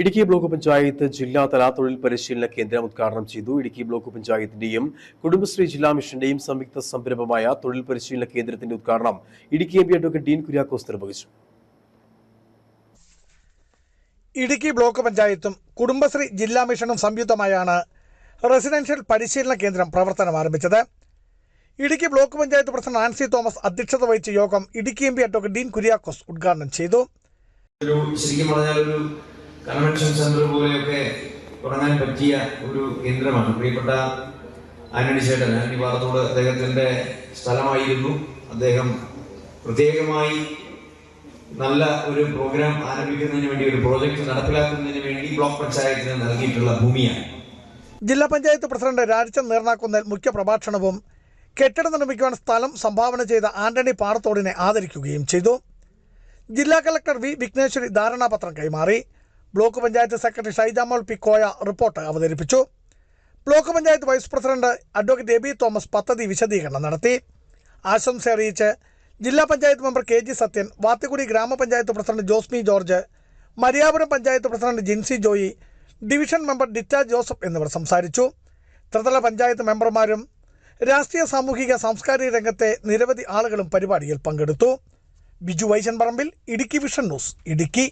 Idukki block panchayat ജില്ലാതല തൊഴിൽ പരിശീലന കേന്ദ്രം ഉദ്ഘാടനം ചെയ്തു. ഇടുക്കി ബ്ലോക്ക് പഞ്ചായത്തിന്റെയും കുടുംബശ്രീ ജില്ലാ മിഷന്റെയും സംയുക്ത സംരംഭമായ തൊഴിൽ പരിശീലന കേന്ദ്രത്തിന്റെ ഉദ്ഘാടനം Idukki M P advocate Dean Kuriakose നിർവഹിച്ചു. ഇടുക്കി ബ്ലോക്ക് പഞ്ചായത്തും കുടുംബശ്രീ ജില്ലാ മിഷനും സംയുക്തമായാണ് റെസിഡൻഷ്യൽ പരിശീലന കേന്ദ്രം പ്രവർത്തനം ആരംഭിച്ചത്. ഇടുക്കി ബ്ലോക്ക് പഞ്ചായത്ത് പ്രസിഡന്റ് ആൻസി തോമസ് അധ്യക്ഷത വഹിച്ച യോഗം Idukki M P advocate Dean Kuriakose ഉദ്ഘാടനം ചെയ്തു. ശരിക്കും പറഞ്ഞാൽ ഒരു കൺവെൻഷൻ സെന്റർ പോലെയൊക്കെ തുടങ്ങാൻ പറ്റിയ ഒരു കേന്ദ്രമാണ്. പ്രിയപ്പെട്ട ആന്റണി ചേട്ടൻ ആന്റണി പാറത്തോട് അദ്ദേഹത്തിന്റെ സ്ഥലമായിരുന്നു. അദ്ദേഹം പ്രത്യേകമായി നല്ല ഒരു പ്രോഗ്രാം ആരംഭിക്കുന്നതിന് വേണ്ടി ഒരു പ്രോജക്റ്റ് നടപ്പിലാക്കുന്നതിന് വേണ്ടി ബ്ലോക്ക് പഞ്ചായത്തിന് നൽകിയിട്ടുള്ള ഭൂമിയാണ്. ജില്ലാ പഞ്ചായത്ത് പ്രസിഡന്റ് രാജചന്ദ് മുഖ്യ പ്രഭാഷണവും കെട്ടിടം നിർമ്മിക്കുവാൻ സ്ഥലം സംഭാവന ചെയ്ത ആന്റണി പാറത്തോടിനെ ആദരിക്കുകയും ചെയ്തു. ജില്ലാ കളക്ടർ വി വിഘ്നേശ്വരി ധാരണാപത്രം കൈമാറി. Block panchayat secretary Shyjamol P. Koya report അവതരിപ്പിച്ചു. Block panchayat vice president advocate Abi Thomas പദ്ധതി വിശദീകരണം നടത്തി. ആശംസ അറിയിച്ച് ജില്ലാ panchayat member K. G. Sathyan Vathikudy ഗ്രാമപഞ്ചായത്ത് president Josmi George Mariyapuram panchayat president Jincy Joy division member Ditta Joseph എന്നിവർ സംസാരിച്ചു. ത്രിതല പഞ്ചായത്ത് മെമ്പർമാരും രാഷ്ട്രീയ സാമൂഹിക സാംസ്കാരിക രംഗത്തെ നിരവധി ആളുകളും പരിപാടിയിൽ പങ്കെടുത്തു. Biju Vaishan Parambil Idukki vision news Idukki.